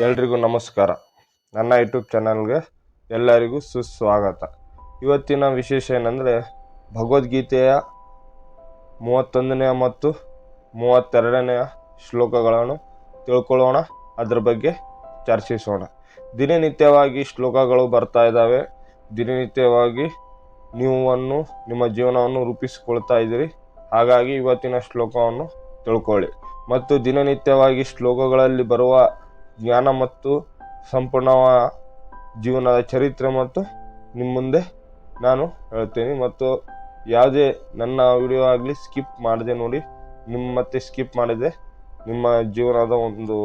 ಎಲ್ರಿಗೂ ನಮಸ್ಕಾರ. ನನ್ನ ಯೂಟ್ಯೂಬ್ ಚಾನಲ್ಗೆ ಎಲ್ಲರಿಗೂ ಸುಸ್ವಾಗತ. ಇವತ್ತಿನ ವಿಶೇಷ ಏನಂದರೆ, ಭಗವದ್ಗೀತೆಯ ಮೂವತ್ತೊಂದನೆಯ ಮತ್ತು ಮೂವತ್ತೆರಡನೆಯ ಶ್ಲೋಕಗಳನ್ನು ತಿಳ್ಕೊಳ್ಳೋಣ. ಅದರ ಬಗ್ಗೆ ಚರ್ಚಿಸೋಣ. ದಿನನಿತ್ಯವಾಗಿ ಶ್ಲೋಕಗಳು ಬರ್ತಾ ಇದ್ದಾವೆ. ದಿನನಿತ್ಯವಾಗಿ ನೀವನ್ನು ನಿಮ್ಮ ಜೀವನವನ್ನು ರೂಪಿಸಿಕೊಳ್ತಾ ಇದ್ದೀರಿ. ಹಾಗಾಗಿ ಇವತ್ತಿನ ಶ್ಲೋಕವನ್ನು ತಿಳ್ಕೊಳ್ಳಿ. ಮತ್ತು ದಿನನಿತ್ಯವಾಗಿ ಶ್ಲೋಕಗಳಲ್ಲಿ ಬರುವ ಜ್ಞಾನ ಮತ್ತು ಸಂಪೂರ್ಣ ಜೀವನದ ಚರಿತ್ರೆ ಮತ್ತು ನಿಮ್ಮ ಮುಂದೆ ನಾನು ಹೇಳ್ತೀನಿ ಮತ್ತು ಯಾವುದೇ ನನ್ನ ವಿಡಿಯೋ ಆಗಲಿ ಸ್ಕಿಪ್ ಮಾಡಿದೆ ನೋಡಿ. ನಿಮ್ಮ ಮತ್ತೆ ಸ್ಕಿಪ್ ಮಾಡಿದೆ ನಿಮ್ಮ ಜೀವನದ ಒಂದು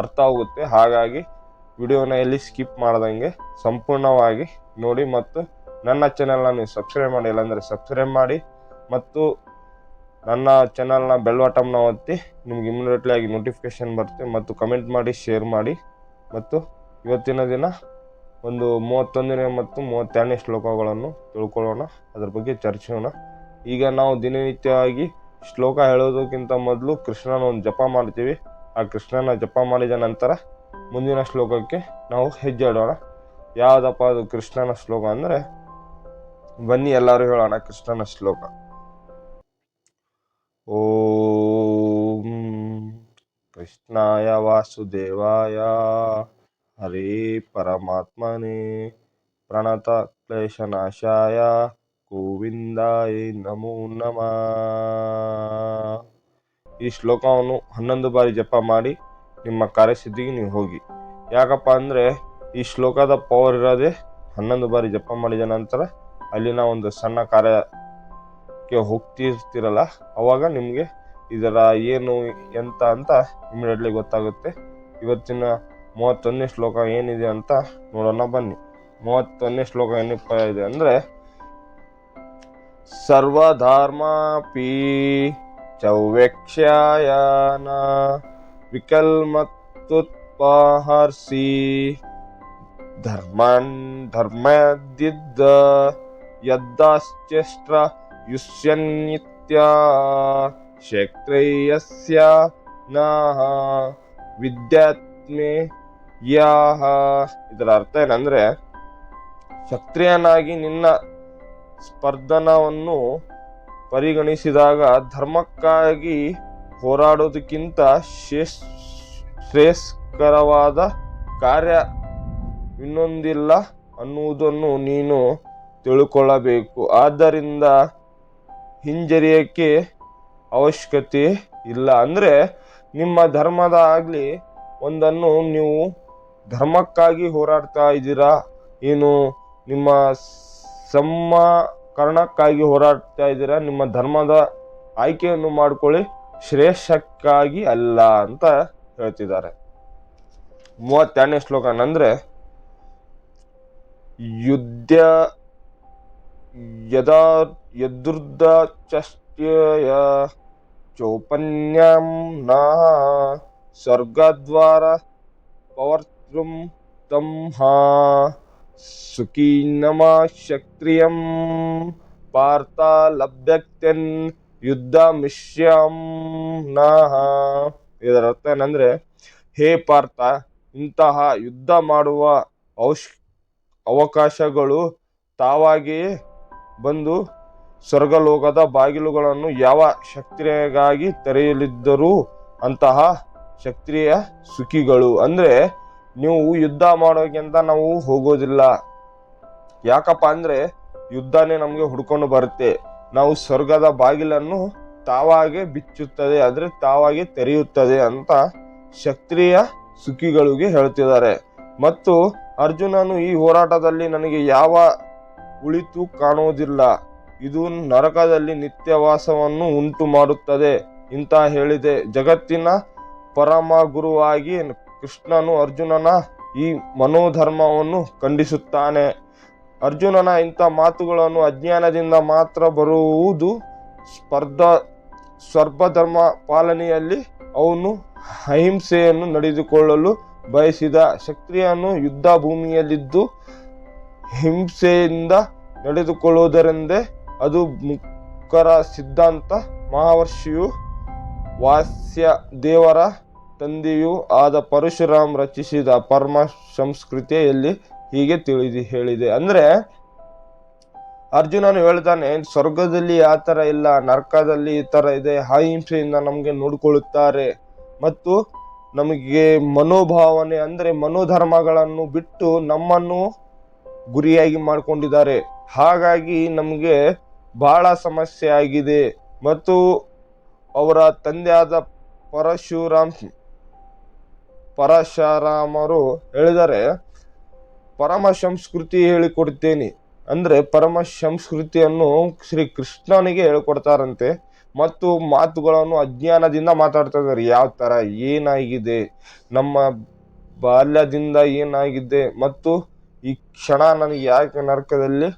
ಅರ್ಥ ಆಗುತ್ತೆ. ಹಾಗಾಗಿ ವಿಡಿಯೋನ ಎಲ್ಲಿ ಸ್ಕಿಪ್ ಮಾಡ್ದಂಗೆ ಸಂಪೂರ್ಣವಾಗಿ ನೋಡಿ. ಮತ್ತು ನನ್ನ ಚಾನೆಲ್ನ ನೀವು ಸಬ್ಸ್ಕ್ರೈಬ್ ಮಾಡಿ. ಇಲ್ಲಾಂದರೆ ಸಬ್ಸ್ಕ್ರೈಬ್ ಮಾಡಿ. ಮತ್ತು ನನ್ನ ಚಾನಲ್ನ ಬೆಲ್ ಬಟಮ್ನ ಒತ್ತಿ ನಿಮ್ಗೆ ಇಮ್ಮಿಡಿಯೇಟ್ಲಿ ಆಗಿ ನೋಟಿಫಿಕೇಶನ್ ಬರುತ್ತೆ ಮತ್ತು ಕಮೆಂಟ್ ಮಾಡಿ ಶೇರ್ ಮಾಡಿ ಮತ್ತು ಇವತ್ತಿನ ದಿನ ಒಂದು ಮೂವತ್ತೊಂದನೇ ಮತ್ತು ಮೂವತ್ತೆರಡನೇ ಶ್ಲೋಕಗಳನ್ನು ತಿಳ್ಕೊಳ್ಳೋಣ. ಅದ್ರ ಬಗ್ಗೆ ಚರ್ಚೆಯೋಣ ಈಗ ನಾವು ದಿನನಿತ್ಯವಾಗಿ ಶ್ಲೋಕ ಹೇಳೋದಕ್ಕಿಂತ ಮೊದಲು ಕೃಷ್ಣನ ಒಂದು ಜಪ ಮಾಡ್ತೀವಿ. ಆ ಕೃಷ್ಣನ ಜಪ ಮಾಡಿದ ನಂತರ ಮುಂದಿನ ಶ್ಲೋಕಕ್ಕೆ ನಾವು ಹೆಜ್ಜೆ ಇಡೋಣ ಯಾವುದಪ್ಪ ಅದು ಕೃಷ್ಣನ ಶ್ಲೋಕ ಅಂದರೆ ಬನ್ನಿ ಎಲ್ಲರೂ ಹೇಳೋಣ ಕೃಷ್ಣನ ಶ್ಲೋಕ. ಓಂ ಕೃಷ್ಣಾಯ ವಾಸುದೇವಾಯ ಹರಿ ಪರಮಾತ್ಮನೇ ಪ್ರಣತ ಕ್ಲೇಶನಾಶಾಯ ಗೋವಿಂದಾಯ ನಮೋ ನಮಃ ಈ ಶ್ಲೋಕವನ್ನು ಹನ್ನೊಂದು ಬಾರಿ ಜಪ ಮಾಡಿ ನಿಮ್ಮ ಕಾರ್ಯಸಿದ್ಧಿಗೆ ನೀವು ಹೋಗಿ. ಯಾಕಪ್ಪ ಅಂದರೆ ಈ ಶ್ಲೋಕದ ಪವರ್ ಇರೋದೇ ಹನ್ನೊಂದು ಬಾರಿ ಜಪ ಮಾಡಿದ ನಂತರ ಅಲ್ಲಿನ ಒಂದು ಸಣ್ಣ ಕಾರ್ಯಕ್ಕೆ ಹೋಗ್ತಿರ್ತಿರಲ್ಲ, ಅವಾಗ ನಿಮಗೆ ಇದರ ಏನು ಎಂತ ಅಂತ ಇಮಿಡಿಯೇಟ್ಲಿ ಗೊತ್ತಾಗುತ್ತೆ. ಇವತ್ತಿನ ಮೂವತ್ತೊಂದನೇ ಶ್ಲೋಕ ಏನಿದೆ ಅಂತ ನೋಡೋಣ ಬನ್ನಿ. ಮೂವತ್ತೊಂದನೇ ಶ್ಲೋಕ ಏನಪ್ಪ ಇದೆ ಅಂದರೆ, ಸರ್ವಧರ್ಮಾಪಿ ಚೌವ್ಯಕ್ಷಾಯನ ವಿಕಲ್ಮತ್ಯುತ್ಪಹರ್ಸಿ ಧರ್ಮನ್ ಧರ್ಮದಿದ್ದ ಯದ್ದಾಶ್ಚೆಷ್ಟ್ರ ಯುಷ್ಯನ್ನಿತ್ಯ ಕ್ಷೇತ್ರಯಸ್ಯ ನಾಹ ವಿದ್ಯಾತ್ಮೆ ಯಾಹ ಇದರ ಅರ್ಥ ಏನಂದ್ರೆ, ಕ್ಷತ್ರಿಯನಾಗಿ ನಿನ್ನ ಸ್ಪರ್ಧನವನ್ನು ಪರಿಗಣಿಸಿದಾಗ ಧರ್ಮಕ್ಕಾಗಿ ಹೋರಾಡೋದಕ್ಕಿಂತ ಶ್ರೇಷ್ ಶ್ರೇಯಸ್ಕರವಾದ ಕಾರ್ಯ ಇನ್ನೊಂದಿಲ್ಲ ಅನ್ನುವುದನ್ನು ನೀನು ತಿಳ್ಕೊಳ್ಳಬೇಕು ಆದ್ದರಿಂದ ಹಿಂಜರಿಯಕ್ಕೆ ಅವಶ್ಯಕತೆ ಇಲ್ಲ. ಅಂದರೆ ನಿಮ್ಮ ಧರ್ಮದ ಆಗಲಿ ಒಂದನ್ನು ನೀವು ಧರ್ಮಕ್ಕಾಗಿ ಹೋರಾಡ್ತಾ ಇದ್ದೀರಾ? ಏನು ನಿಮ್ಮ ಸಮ್ಮಕರಣಕ್ಕಾಗಿ ಹೋರಾಡ್ತಾ ಇದ್ದೀರಾ? ನಿಮ್ಮ ಧರ್ಮದ ಆಯ್ಕೆಯನ್ನು ಮಾಡಿಕೊಳ್ಳಿ. ಶ್ರೇಷ್ಠಕ್ಕಾಗಿ ಅಲ್ಲ ಅಂತ ಹೇಳ್ತಿದ್ದಾರೆ. ಮೂವತ್ತೆರಡನೇ ಶ್ಲೋಕ. ಅಂದರೆ ಯುದ್ಧ ಯದಾ ಯದುರ್ಧ ಚಷ್ಟ್ಯಯ ಚೌಪನ್ಯಂ ನ ಸ್ವರ್ಗದ್ವಾರ ಪವರ್ತೃಂ ತಂಹ ಸುಖೀನಮ ಕ್ಷತ್ರಿಯಂ ಪಾರ್ಥ ಲಭ್ಯಕ್ತೆನ್ ಯುದ್ಧ ಮಿಶ್ಯಂ ನಹ ಇದರ ಅರ್ಥ ಏನಂದ್ರೆ, ಹೇ ಪಾರ್ಥ, ಇಂತಹ ಯುದ್ಧ ಮಾಡುವ ಅವಕಾಶಗಳು ತಾವಾಗಿಯೇ ಬಂದು ಸ್ವರ್ಗಲೋಕದ ಬಾಗಿಲುಗಳನ್ನು ಯಾವ ಶಕ್ತಿಗಾಗಿ ತೆರೆಯಲಿದ್ದರೂ ಅಂತಹ ಶಕ್ತಿಯ ಸುಖಿಗಳು. ಅಂದರೆ ನೀವು ಯುದ್ಧ ಮಾಡೋಕ್ಕಿಂತ ನಾವು ಹೋಗೋದಿಲ್ಲ. ಯಾಕಪ್ಪ ಅಂದರೆ ಯುದ್ಧನೇ ನಮಗೆ ಹುಡ್ಕೊಂಡು ಬರುತ್ತೆ. ನಾವು ಸ್ವರ್ಗದ ಬಾಗಿಲನ್ನು ತಾವಾಗೆ ಬಿಚ್ಚುತ್ತದೆ ಅಂದರೆ ತಾವಾಗೆ ತೆರೆಯುತ್ತದೆ ಅಂತ ಶಕ್ತಿಯ ಸುಖಿಗಳಿಗೆ ಹೇಳ್ತಿದ್ದಾರೆ. ಮತ್ತು ಅರ್ಜುನನು ಈ ಹೋರಾಟದಲ್ಲಿ ನನಗೆ ಯಾವ ಉಳಿತು ಕಾಣುವುದಿಲ್ಲ. ಇದು ನರಕದಲ್ಲಿ ನಿತ್ಯವಾಸವನ್ನು ಉಂಟು ಮಾಡುತ್ತದೆ ಇಂತ ಹೇಳಿದೆ. ಜಗತ್ತಿನ ಪರಮ ಗುರುವಾಗಿ ಕೃಷ್ಣನು ಅರ್ಜುನನ ಈ ಮನೋಧರ್ಮವನ್ನು ಖಂಡಿಸುತ್ತಾನೆ. ಅರ್ಜುನನ ಇಂಥ ಮಾತುಗಳನ್ನು ಅಜ್ಞಾನದಿಂದ ಮಾತ್ರ ಬರುವುದು ಸ್ಪರ್ಧ ಸ್ವರ್ಭಧರ್ಮ ಪಾಲನೆಯಲ್ಲಿ ಅವನು ಅಹಿಂಸೆಯನ್ನು ನಡೆದುಕೊಳ್ಳಲು ಬಯಸಿದ. ಶಕ್ತಿಯನ್ನು ಯುದ್ಧ ಭೂಮಿಯಲ್ಲಿದ್ದು ಹಿಂಸೆಯಿಂದ ನಡೆದುಕೊಳ್ಳುವುದರೆಂದೇ ಅದು ಮುಖರ ಸಿದ್ಧಾಂತ. ಮಹಾವರ್ಷಿಯು ವಾಸ್ಯ ದೇವರ ತಂದೆಯೂ ಆದ ಪರಶುರಾಮ್ ರಚಿಸಿದ ಪರಮ ಸಂಸ್ಕೃತಿಯಲ್ಲಿ ಹೀಗೆ ತಿಳಿದು ಹೇಳಿದೆ. ಅಂದರೆ ಅರ್ಜುನನು ಹೇಳ್ತಾನೆ, ಸ್ವರ್ಗದಲ್ಲಿ ಆ ಥರ ಇಲ್ಲ, ನರ್ಕದಲ್ಲಿ ಈ ಥರ ಇದೆ, ಅಹಿಂಸೆಯಿಂದ ನಮಗೆ ನೋಡಿಕೊಳ್ಳುತ್ತಾರೆ. ಮತ್ತು ನಮಗೆ ಮನೋಭಾವನೆ ಅಂದರೆ ಮನೋಧರ್ಮಗಳನ್ನು ಬಿಟ್ಟು ನಮ್ಮನ್ನು ಗುರಿಯಾಗಿ ಮಾಡಿಕೊಂಡಿದ್ದಾರೆ. ಹಾಗಾಗಿ ನಮಗೆ ಬಹಳ ಸಮಸ್ಯೆ ಆಗಿದೆ. ಮತ್ತು ಅವರ ತಂದೆಯಾದ ಪರಶುರಾಮ್, ಪರಶುರಾಮರು ಹೇಳಿದರೆ ಪರಮ ಸಂಸ್ಕೃತಿ ಹೇಳಿಕೊಡ್ತೇನೆ. ಅಂದರೆ ಪರಮ ಸಂಸ್ಕೃತಿಯನ್ನು ಶ್ರೀ ಕೃಷ್ಣನಿಗೆ ಹೇಳ್ಕೊಡ್ತಾರಂತೆ. ಮತ್ತು ಮಾತುಗಳನ್ನು ಅಜ್ಞಾನದಿಂದ ಮಾತಾಡ್ತಾ ಇದ್ದಾರೆ. ಯಾವ ಥರ ಏನಾಗಿದೆ? ನಮ್ಮ ಬಾಲ್ಯದಿಂದ ಏನಾಗಿದೆ? ಮತ್ತು ಈ ಕ್ಷಣ ನನಗೆ ಯಾಕೆ ನರಕದಲ್ಲಿ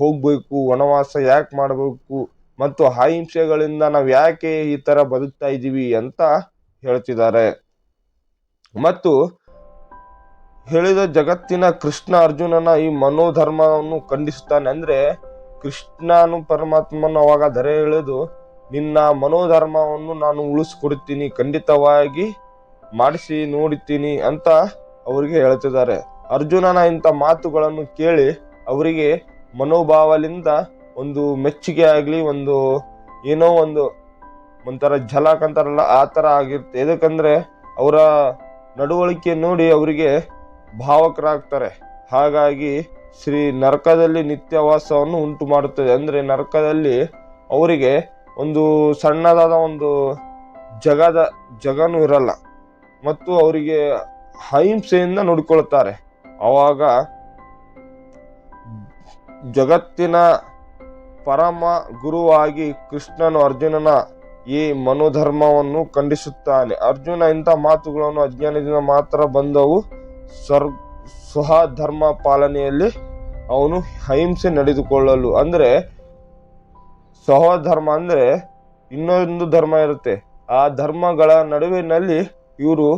ಹೋಗಬೇಕು, ವನವಾಸ ಯಾಕೆ ಮಾಡಬೇಕು ಮತ್ತು ಅಹಿಂಸೆಗಳಿಂದ ನಾವು ಯಾಕೆ ಈ ಥರ ಬದುಕ್ತಾ ಇದ್ದೀವಿ ಅಂತ ಹೇಳ್ತಿದ್ದಾರೆ. ಮತ್ತು ಹೇಳಿದ ಜಗತ್ತಿನ ಕೃಷ್ಣ ಅರ್ಜುನನ ಈ ಮನೋಧರ್ಮವನ್ನು ಖಂಡಿಸುತ್ತಾನೆ ಅಂದ್ರೆ ಕೃಷ್ಣನು ಪರಮಾತ್ಮನ ಅವಾಗ ಧರೆ ಎಳೆದು, ನಿನ್ನ ಮನೋಧರ್ಮವನ್ನು ನಾನು ಉಳಿಸ್ಕೊಡ್ತೀನಿ, ಖಂಡಿತವಾಗಿ ಮಾಡಿಸಿ ನೋಡುತ್ತೀನಿ ಅಂತ ಅವರಿಗೆ ಹೇಳ್ತಿದ್ದಾರೆ. ಅರ್ಜುನನ ಇಂಥ ಮಾತುಗಳನ್ನು ಕೇಳಿ ಅವರಿಗೆ ಮನೋಭಾವದಿಂದ ಒಂದು ಮೆಚ್ಚುಗೆ ಆಗಲಿ, ಒಂದು ಏನೋ ಒಂದು ಒಂಥರ ಝಲಕ್ ಅಂತಾರಲ್ಲ, ಆ ಥರ ಆಗಿರುತ್ತೆ. ಎದಕ್ಕಂದ್ರೆ ಅವರ ನಡವಳಿಕೆ ನೋಡಿ ಅವರಿಗೆ ಭಾವಕರಾಗ್ತಾರೆ. ಹಾಗಾಗಿ ಶ್ರೀ ನರಕದಲ್ಲಿ ನಿತ್ಯವಾಸವನ್ನು ಉಂಟು ಮಾಡುತ್ತದೆ. ಅಂದರೆ ನರಕದಲ್ಲಿ ಅವರಿಗೆ ಒಂದು ಸಣ್ಣದಾದ ಒಂದು ಜಗದ, ಜಗನೂ ಇರಲ್ಲ. ಮತ್ತು ಅವರಿಗೆ ಅಹಿಂಸೆಯಿಂದ ನೋಡಿಕೊಳ್ಳುತ್ತಾರೆ. ಆವಾಗ ಜಗತ್ತಿನ ಪರಮ ಗುರುವಾಗಿ ಕೃಷ್ಣನು ಅರ್ಜುನನ ಈ ಮನೋಧರ್ಮವನ್ನು ಖಂಡಿಸುತ್ತಾನೆ. ಅರ್ಜುನ ಇಂಥ ಮಾತುಗಳನ್ನು ಅಜ್ಞಾನದಿಂದ ಮಾತ್ರ ಬಂದವು. ಸ್ವರ್, ಸ್ವಧರ್ಮ ಪಾಲನೆಯಲ್ಲಿ ಅವನು ಅಹಿಂಸೆ ನಡೆದುಕೊಳ್ಳಲು. ಅಂದರೆ ಸಹೋಧರ್ಮ ಅಂದರೆ ಇನ್ನೊಂದು ಧರ್ಮ ಇರುತ್ತೆ. ಆ ಧರ್ಮಗಳ ನಡುವಿನಲ್ಲಿ ಇವರು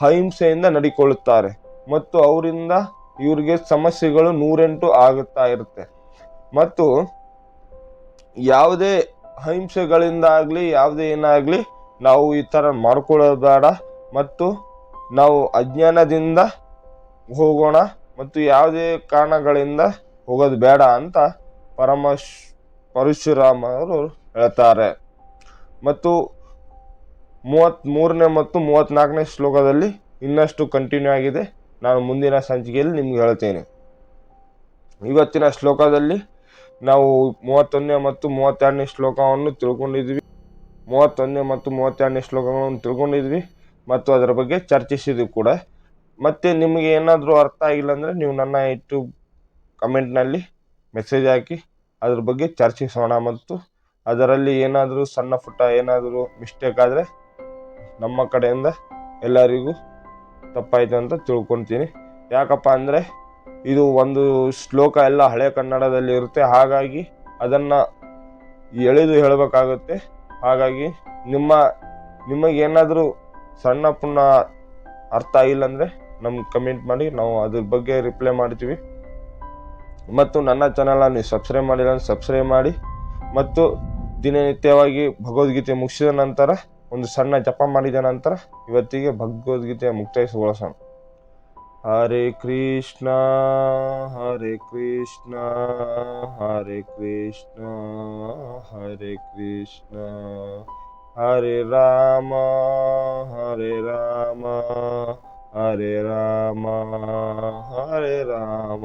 ಅಹಿಂಸೆಯಿಂದ ನಡಿಕೊಳ್ಳುತ್ತಾರೆ. ಮತ್ತು ಅವರಿಂದ ಇವರಿಗೆ ಸಮಸ್ಯೆಗಳು ನೂರೆಂಟು ಆಗುತ್ತಾ ಇರುತ್ತೆ. ಮತ್ತು ಯಾವುದೇ ಅಹಿಂಸೆಗಳಿಂದಾಗಲಿ, ಯಾವುದೇ ಏನಾಗಲಿ ನಾವು ಈ ಥರ ಮಾಡ್ಕೊಳ್ಳೋದಾಡ ಮತ್ತು ನಾವು ಅಜ್ಞಾನದಿಂದ ಹೋಗೋಣ ಮತ್ತು ಯಾವುದೇ ಕಾರಣಗಳಿಂದ ಹೋಗೋದು ಬೇಡ ಅಂತ ಪರಮಶ್, ಪರಶುರಾಮರು ಹೇಳ್ತಾರೆ. ಮತ್ತು ಮೂವತ್ತ್ಮೂರನೇ ಮತ್ತು ಮೂವತ್ತ್ನಾಲ್ಕನೇ ಶ್ಲೋಕದಲ್ಲಿ ಇನ್ನಷ್ಟು ಕಂಟಿನ್ಯೂ ಆಗಿದೆ. ನಾನು ಮುಂದಿನ ಸಂಚಿಕೆಯಲ್ಲಿ ನಿಮ್ಗೆ ಹೇಳ್ತೇನೆ. ಇವತ್ತಿನ ಶ್ಲೋಕದಲ್ಲಿ ನಾವು ಮೂವತ್ತೊಂದನೇ ಮತ್ತು ಮೂವತ್ತೆರಡನೇ ಶ್ಲೋಕವನ್ನು ತಿಳ್ಕೊಂಡಿದ್ವಿ. ಮೂವತ್ತೊಂದನೇ ಮತ್ತು ಮೂವತ್ತೆರಡನೇ ಶ್ಲೋಕಗಳನ್ನು ತಿಳ್ಕೊಂಡಿದ್ವಿ ಮತ್ತು ಅದರ ಬಗ್ಗೆ ಚರ್ಚಿಸಿದ್ವಿ ಕೂಡ. ಮತ್ತು ನಿಮಗೆ ಏನಾದರೂ ಅರ್ಥ ಆಗಿಲ್ಲ ಅಂದರೆ ನೀವು ನನ್ನ ಯೂಟ್ಯೂಬ್ ಕಮೆಂಟ್ನಲ್ಲಿ ಮೆಸೇಜ್ ಹಾಕಿ ಅದ್ರ ಬಗ್ಗೆ ಚರ್ಚಿಸೋಣ ಮತ್ತು ಅದರಲ್ಲಿ ಏನಾದರೂ ಸಣ್ಣ ಪುಟ್ಟ ಏನಾದರೂ ಮಿಸ್ಟೇಕ್ ಆದರೆ ನಮ್ಮ ಕಡೆಯಿಂದ ಎಲ್ಲರಿಗೂ ತಪ್ಪಾಯ್ತು ಅಂತ ತಿಳ್ಕೊತೀನಿ. ಯಾಕಪ್ಪ ಅಂದರೆ ಇದು ಒಂದು ಶ್ಲೋಕ ಎಲ್ಲ ಹಳೆ ಕನ್ನಡದಲ್ಲಿ ಇರುತ್ತೆ. ಹಾಗಾಗಿ ಅದನ್ನು ಎಳೆದು ಹೇಳಬೇಕಾಗುತ್ತೆ. ಹಾಗಾಗಿ ನಿಮ್ಮ ನಿಮಗೇನಾದರೂ ಸಣ್ಣ ಪುಣ್ಣ ಅರ್ಥ ಆಗಿಲ್ಲ ಅಂದರೆ ನಮ್ಗೆ ಕಮೆಂಟ್ ಮಾಡಿ. ನಾವು ಅದ್ರ ಬಗ್ಗೆ ರಿಪ್ಲೈ ಮಾಡ್ತೀವಿ. ಮತ್ತು ನನ್ನ ಚಾನಲ್ನ ನೀವು ಸಬ್ಸ್ಕ್ರೈಬ್ ಮಾಡಿಲ್ಲ ಸಬ್ಸ್ಕ್ರೈಬ್ ಮಾಡಿ. ಮತ್ತು ದಿನನಿತ್ಯವಾಗಿ ಭಗವದ್ಗೀತೆ ಮುಗಿಸಿದ ನಂತರ ಒಂದು ಸಣ್ಣ ಜಪ ಮಾಡಿದ ನಂತರ ಇವತ್ತಿಗೆ ಭಗವದ್ಗೀತೆಯ ಮುಕ್ತಾಯಗೊಳಿಸೋಣ. ಹರೇ ಕೃಷ್ಣ ಹರೇ ಕೃಷ್ಣ ಹರೇ ಕೃಷ್ಣ ಹರೇ ಕೃಷ್ಣ. ಹರೇ ರಾಮ ಹರೇ ರಾಮ ಹರೇ ರಾಮ ಹರೇ ರಾಮ.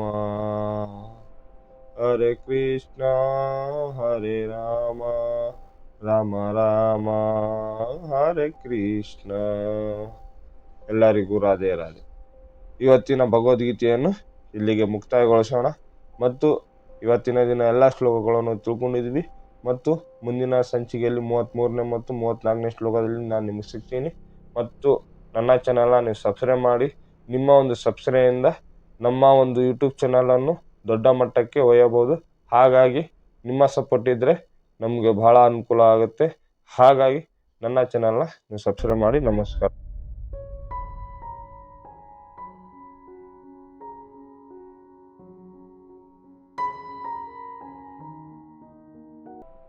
ಹರೇ ಕೃಷ್ಣ, ಹರೇ ರಾಮ ರಾಮ ರಾಮ, ಹರೇ ಕೃಷ್ಣ. ಎಲ್ಲರಿಗೂ ರಾಧೆ ರಾಧೆ. ಇವತ್ತಿನ ಭಗವದ್ಗೀತೆಯನ್ನು ಇಲ್ಲಿಗೆ ಮುಕ್ತಾಯಗೊಳಿಸೋಣ. ಮತ್ತು ಇವತ್ತಿನ ದಿನ ಎಲ್ಲ ಶ್ಲೋಕಗಳನ್ನು ತಿಳ್ಕೊಂಡಿದ್ವಿ ಮತ್ತು ಮುಂದಿನ ಸಂಚಿಕೆಯಲ್ಲಿ ಮೂವತ್ತ್ಮೂರನೇ ಮತ್ತು ಮೂವತ್ತ್ನಾಲ್ಕನೇ ಶ್ಲೋಕದಲ್ಲಿ ನಾನು ನಿಮಗೆ ಸಿಗ್ತೀನಿ. ಮತ್ತು ನನ್ನ ಚಾನಲ್ನ ನೀವು ಸಬ್ಸ್ಕ್ರೈಬ್ ಮಾಡಿ. ನಿಮ್ಮ ಒಂದು ಸಬ್ಸ್ಕ್ರೈಬಿಂದ ನಮ್ಮ ಒಂದು ಯೂಟ್ಯೂಬ್ ಚಾನಲನ್ನು ದೊಡ್ಡ ಮಟ್ಟಕ್ಕೆ ಒಯ್ಯಬಹುದು. ಹಾಗಾಗಿ ನಿಮ್ಮ ಸಪೋರ್ಟ್ ಇದ್ದರೆ ನಮಗೆ ಬಹಳ ಅನುಕೂಲ ಆಗುತ್ತೆ. ಹಾಗಾಗಿ ನನ್ನ ಚಾನಲ್ನ ನೀವು ಸಬ್ಸ್ಕ್ರೈಬ್ ಮಾಡಿ ನಮಸ್ಕಾರ.